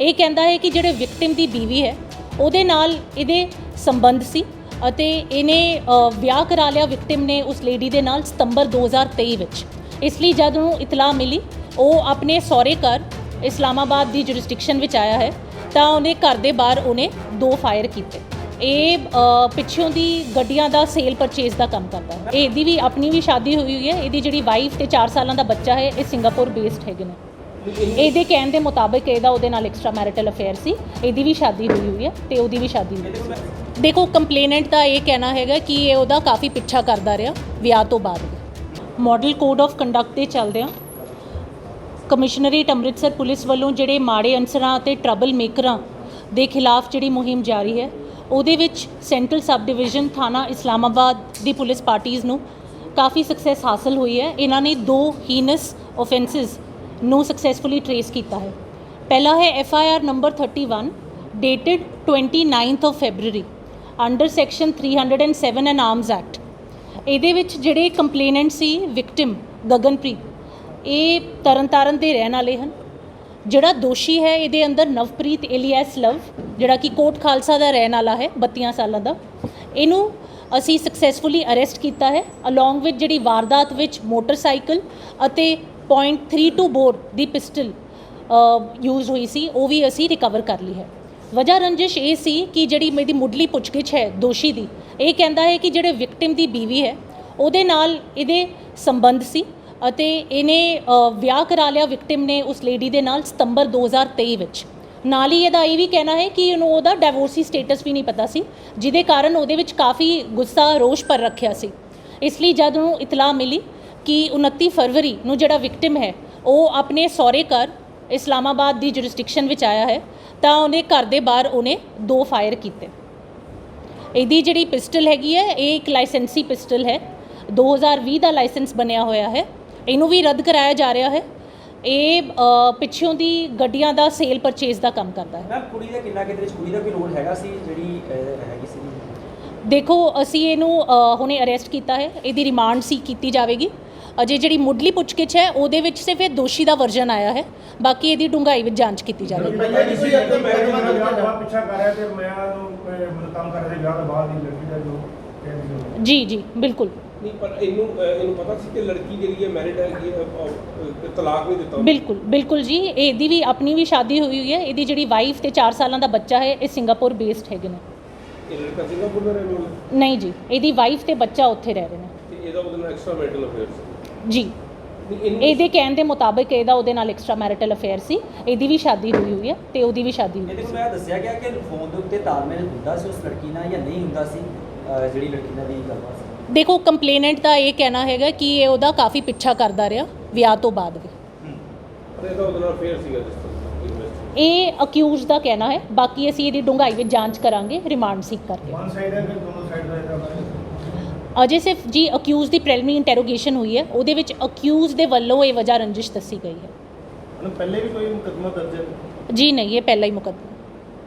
ਇਹ ਕਹਿੰਦਾ ਹੈ ਕਿ ਜਿਹੜੇ ਵਿਕਟਿਮ ਦੀ ਬੀਵੀ ਹੈ, ਉਹਦੇ ਨਾਲ ਇਹਦੇ ਸੰਬੰਧ ਸੀ ਅਤੇ ਇਹਨੇ ਵਿਆਹ ਕਰਾ ਲਿਆ ਵਿਕਟਿਮ ਨੇ ਉਸ ਲੇਡੀ ਦੇ ਨਾਲ ਸਤੰਬਰ 2023 ਵਿੱਚ। ਇਸ ਲਈ ਜਦ ਉਹਨੂੰ ਇਤਲਾਹ ਮਿਲੀ, ਉਹ ਆਪਣੇ ਸਹੁਰੇ ਘਰ ਇਸਲਾਮਾਬਾਦ ਦੀ ਜੁਰਿਸਡਿਕਸ਼ਨ ਵਿੱਚ ਆਇਆ ਹੈ, ਤਾਂ ਉਹਨੇ ਘਰ ਦੇ ਬਾਹਰ ਉਹਨੇ ਦੋ ਫਾਇਰ ਕੀਤੇ। ਇਹ ਪਿੱਛੋਂ ਦੀ ਗੱਡੀਆਂ ਦਾ ਸੇਲ ਪਰਚੇਸ ਦਾ ਕੰਮ ਕਰਦਾ ਹੈ। ਇਹਦੀ ਵੀ ਆਪਣੀ ਵੀ ਸ਼ਾਦੀ ਹੋਈ ਹੋਈ ਹੈ, ਇਹਦੀ ਜਿਹੜੀ ਵਾਈਫ ਤੇ 4 ਸਾਲਾਂ ਦਾ ਬੱਚਾ ਹੈ, ਇਹ ਸਿੰਗਾਪੁਰ ਬੇਸਡ ਹੈਗੇ ਨੇ। ਇਹਦੇ ਕਹਿਣ ਦੇ ਮੁਤਾਬਕ ਇਹਦਾ ਉਹਦੇ ਨਾਲ ਐਕਸਟਰਾ ਮੈਰਿਟਲ ਅਫੇਅਰ ਸੀ। ਇਹਦੀ ਵੀ ਸ਼ਾਦੀ ਹੋਈ ਹੋਈ ਹੈ ਤੇ ਉਹਦੀ ਵੀ ਸ਼ਾਦੀ ਹੋਈ ਸੀ ਦੇਖੋ ਕੰਪਲੇਨੈਂਟ ਦਾ ਇਹ ਕਹਿਣਾ ਹੈਗਾ ਕਿ ਇਹ ਉਹਦਾ ਕਾਫੀ ਪਿੱਛਾ ਕਰਦਾ ਰਿਹਾ ਵਿਆਹ ਤੋਂ ਬਾਅਦ ਵੀ। ਮਾਡਲ ਕੋਡ ਆਫ ਕੰਡਕਟ ਦੇ ਚੱਲਦਿਆਂ ਕਮਿਸ਼ਨਰੇਟ ਅੰਮ੍ਰਿਤਸਰ ਪੁਲਿਸ ਵੱਲੋਂ ਜਿਹੜੇ ਮਾੜੇ ਅਨਸਰਾਂ ਅਤੇ ਟਰਬਲ ਮੇਕਰਾਂ ਦੇ ਖਿਲਾਫ ਜਿਹੜੀ ਮੁਹਿੰਮ ਜਾਰੀ ਹੈ, ਉਹਦੇ ਵਿੱਚ ਸੈਂਟਰਲ ਸਬ ਡਿਵੀਜ਼ਨ ਥਾਣਾ ਇਸਲਾਮਾਬਾਦ ਦੀ ਪੁਲਿਸ ਪਾਰਟੀਆਂ ਨੂੰ ਕਾਫੀ ਸਕਸੈਸ ਹਾਸਲ ਹੋਈ ਹੈ। ਇਹਨਾਂ ਨੇ ਦੋ ਹੀਨਸ ਆਫੈਂਸਸ ਨੂੰ ਸਕਸੈਸਫੁਲੀ ਟਰੇਸ ਕੀਤਾ ਹੈ। ਪਹਿਲਾ ਹੈ F I R number 31 dated 29th of February under section 307 and arms act ਇਹਦੇ ਵਿੱਚ ਜਿਹੜੇ ਕੰਪਲੇਨੈਂਟ ਸੀ ਵਿਕਟਿਮ ਗਗਨਪ੍ਰੀਤ, ਇਹ ਤਰਨਤਾਰਨ ਦੇ ਰਹਿਣ ਵਾਲੇ ਹਨ। ਜਿਹੜਾ ਦੋਸ਼ੀ ਹੈ, ਇਹਦੇ ਅੰਦਰ ਨਵਪ੍ਰੀਤ ਏਲੀਅਸ ਲਵ, ਜਿਹੜਾ ਕਿ ਕੋਟ ਖਾਲਸਾ ਦਾ ਰਹਿਣ ਵਾਲਾ ਹੈ 32 ਸਾਲਾਂ ਦਾ, ਇਹਨੂੰ ਅਸੀਂ ਸਕਸੈਸਫੁਲੀ ਅਰੈਸਟ ਕੀਤਾ ਹੈ ਅਲੋਂਗ ਵਿਦ ਜਿਹੜੀ ਵਾਰਦਾਤ ਵਿੱਚ ਮੋਟਰਸਾਈਕਲ ਅਤੇ .32 ਬੋਰ ਦੀ ਪਿਸਟਲ ਯੂਜ਼ ਹੋਈ ਸੀ, ਉਹ ਵੀ ਅਸੀਂ ਰਿਕਵਰ ਕਰ ਲਈ ਹੈ। ਵਜ੍ਹਾ ਰੰਜਿਸ਼ ਇਹ ਸੀ ਕਿ ਜਿਹੜੀ ਮੇਰੀ ਮੁੱਢਲੀ ਪੁੱਛਗਿੱਛ ਹੈ ਦੋਸ਼ੀ ਦੀ, ਇਹ ਕਹਿੰਦਾ ਹੈ ਕਿ ਜਿਹੜੇ ਵਿਕਟਿਮ ਦੀ ਬੀਵੀ ਹੈ, ਉਹਦੇ ਨਾਲ ਇਹਦੇ ਸੰਬੰਧ ਸੀ ਅਤੇ ਇਹਨੇ ਵਿਆਹ ਕਰਾ ਲਿਆ ਵਿਕਟਿਮ ਨੇ ਉਸ ਲੇਡੀ ਦੇ ਨਾਲ ਸਤੰਬਰ 2023 ਵਿੱਚ। ਨਾਲ ਹੀ ਇਹਦਾ ਇਹ ਵੀ ਕਹਿਣਾ ਹੈ ਕਿ ਉਹਨੂੰ ਉਹਦਾ ਡਾਈਵੋਰਸੀ ਸਟੇਟਸ ਵੀ ਨਹੀਂ ਪਤਾ ਸੀ, ਜਿਹਦੇ ਕਾਰਨ ਉਹਦੇ ਵਿੱਚ ਕਾਫੀ ਗੁੱਸਾ, ਰੋਸ਼ ਪਰ ਰੱਖਿਆ ਸੀ। ਇਸ ਲਈ ਜਦ ਉਹਨੂੰ ਇਤਲਾਹ ਮਿਲੀ ਕਿ 29 ਫਰਵਰੀ ਨੂੰ ਜਿਹੜਾ ਵਿਕਟਿਮ ਹੈ ਉਹ ਆਪਣੇ ਸਹੁਰੇ ਘਰ ਇਸਲਾਮਾਬਾਦ ਦੀ ਜੁਰਿਸਡਿਕਸ਼ਨ ਵਿੱਚ ਆਇਆ ਹੈ ਤਾਂ ਉਹਨੇ ਘਰ ਦੇ ਬਾਹਰ ਉਹਨੇ ਦੋ ਫਾਇਰ ਕੀਤੇ। ਇਹਦੀ ਜਿਹੜੀ ਪਿਸਟਲ ਹੈਗੀ ਹੈ ਇਹ ਇੱਕ ਲਾਇਸੈਂਸੀ ਪਿਸਟਲ ਹੈ 2020 ਦਾ ਲਾਇਸੈਂਸ ਬਣਿਆ ਹੋਇਆ ਹੈ ਇਹਨੂੰ ਵੀ ਰੱਦ ਕਰਾਇਆ ਜਾ ਰਿਹਾ ਹੈ। ਇਹ ਪਿੱਛੋਂ ਦੀ ਗੱਡੀਆਂ ਦਾ ਸੇਲ ਪਰਚੇਸ ਦਾ ਕੰਮ ਕਰਦਾ ਹੈ। ਮੈਮ ਕੁੜੀ ਦਾ ਕਿੰਨਾ ਕਿਤੇ ਕੁੜੀ ਦਾ ਕੋਈ ਰੋਲ ਹੈਗਾ ਸੀ ਜਿਹੜੀ ਹੈਗੀ ਸੀ? ਦੇਖੋ ਅਸੀਂ ਇਹਨੂੰ ਹੁਣੇ ਅਰੈਸਟ ਕੀਤਾ ਹੈ ਇਹਦੀ ਰਿਮਾਂਡ ਸੀ ਕੀਤੀ ਜਾਵੇਗੀ। ਅਜੇ ਜਿਹੜੀ ਮੁੱਢਲੀ ਪੁੱਛਗਿੱਛ ਹੈ ਉਹਦੇ ਵਿੱਚ ਸਿਰਫ ਇਹ ਦੋਸ਼ੀ ਦਾ ਵਰਜਨ ਆਇਆ ਹੈ। ਬਾਕੀ ਇਹਦੀ ਡੂੰਘਾਈ ਵਿੱਚ ਜਾਂਚ ਕੀਤੀ ਜਾਵੇਗੀ। ਪਹਿਲਾਂ ਨਹੀਂ ਸੀ ਅੱਗੇ ਮੈਂ ਵਿਆਹ ਪਿੱਛਾ ਕਰ ਰਿਹਾ ਤੇ ਮੈਂ ਉਹਨੂੰ ਅਹ, ਮਤਲਬ ਕੰਮ ਕਰ ਰਿਹਾ ਵਿਆਹ ਤੋਂ ਬਾਅਦ ਦੀ ਲੜਕੀ ਦਾ ਜੋ ਬਿਲਕੁਲ। ਨਹੀਂ ਪਰ ਇਹਨੂੰ ਅਹ ਇਹਨੂੰ ਪਤਾ ਸੀ ਕਿ ਲੜਕੀ ਜਿਹੜੀ ਹੈ ਮੈਰਿਡ ਹੈਗੀ ਹੈ ਅਹ, ਅਹ, ਤਲਾਕ ਨਹੀਂ ਦਿੱਤਾ ਬਿਲਕੁਲ ਬਿਲਕੁਲ ਜੀ। ਇਹਦੀ ਵੀ ਆਪਣੀ ਵੀ ਸ਼ਾਦੀ ਹੋਈ ਹੋਈ ਹੈ। ਇਹਦੀ ਜਿਹੜੀ ਵਾਈਫ ਤੇ 4 ਸਾਲਾਂ ਦਾ ਬੱਚਾ ਹੈ ਇਹ ਸਿੰਗਾਪੁਰ ਬੇਸਡ ਹੈਗੇ ਨੇ। ਇਹ ਲੜਕਾ ਸਿੰਗਾਪੁਰ ਦਾ ਰਹਿਣ ਵਾਲਾ ਨਹੀਂ ਜੀ ਇਹਦੀ ਵਾਈਫ ਤੇ ਬੱਚਾ ਉੱਥੇ ਰਹਿ ਰਹੇ ਨੇ। ਤੇ ਇਹਦਾ ਉਹਦੇ ਨਾਲ ਐਕਸਟਰਾ ਮੈਰਿਟਲ ਅਫੇਅਰ ਸੀ ਜੀ। ਇਹਦੇ ਕਹਿਣ ਦੇ ਮੁਤਾਬਕ ਇਹਦਾ ਉਹਦੇ ਨਾਲ ਐਕਸਟਰਾ ਮੈਰਿਟਲ ਅਫੇਅਰ ਸੀ। ਇਹਦੀ ਵੀ ਸ਼ਾਦੀ ਹੋਈ ਹੋਈ ਹੈ ਤੇ ਉਹਦੀ ਵੀ ਸ਼ਾਦੀ ਹੋਈ ਇਹਦੇ ਕੋਲ ਇਹ ਦੱਸਿਆ ਗਿਆ ਕਿ ਫੋਨ ਦੇ ਉੱਤੇ ਤਾਲਮੇਲ ਹੁੰਦਾ ਸੀ ਉਸ ਲੜਕੀ ਨਾਲ ਜਾਂ ਨਹੀਂ ਹੁੰਦਾ ਸੀ ਅਹ, ਜਿਹੜੀ ਲੜਕੀ ਨਾਲ ਦੀ ਗੱਲਬਾਤ ਸੀ। ਦੇਖੋ ਕੰਪਲੇਨੈਂਟ ਦਾ ਇਹ ਕਹਿਣਾ ਹੈਗਾ ਕਿ ਇਹ ਉਹਦਾ ਕਾਫੀ ਪਿੱਛਾ ਕਰਦਾ ਰਿਹਾ ਵਿਆਹ ਤੋਂ ਬਾਅਦ ਵੀ। ਪਰ ਇਹਦਾ ਉਹਦੇ ਨਾਲ ਅਫੇਅਰ ਸੀਗਾ ਜਿਸ ਤਰ੍ਹਾਂ ਇਨਵੈਸਟ ਇਹ ਅਕਿਊਜ਼ਡ ਦਾ ਕਹਿਣਾ ਹੈ। ਬਾਕੀ ਅਸੀਂ ਇਹਦੀ ਡੂੰਘਾਈ ਵਿੱਚ ਜਾਂਚ ਕਰਾਂਗੇ ਰਿਮਾਂਡ ਸੀਕ ਕਰਕੇ। ਵਨ ਸਾਈਡ ਹੈ ਕਿ ਦੋਨੋਂ ਸਾਈਡ ਦਾ ਇਹਦਾ ਅਜੇ ਸਿਰਫ ਜੀ ਅਕਿਊਜ਼ ਦੀ ਪ੍ਰੀਲਿਮਿਨਰੀ ਇੰਟਰੋਗੇਸ਼ਨ ਹੋਈ ਹੈ ਉਹਦੇ ਵਿੱਚ ਅਕਿਊਜ਼ ਦੇ ਵੱਲੋਂ ਇਹ ਵਜ੍ਹਾ ਰੰਜਿਸ਼ ਦੱਸੀ ਗਈ ਹੈ। ਪਹਿਲੇ ਵੀ ਕੋਈ ਮੁਕਦਮਾ ਦਰਜ ਹੈ? ਜੀ ਨਹੀਂ ਇਹ ਪਹਿਲਾ ਹੀ ਮੁਕੱਦਮਾ।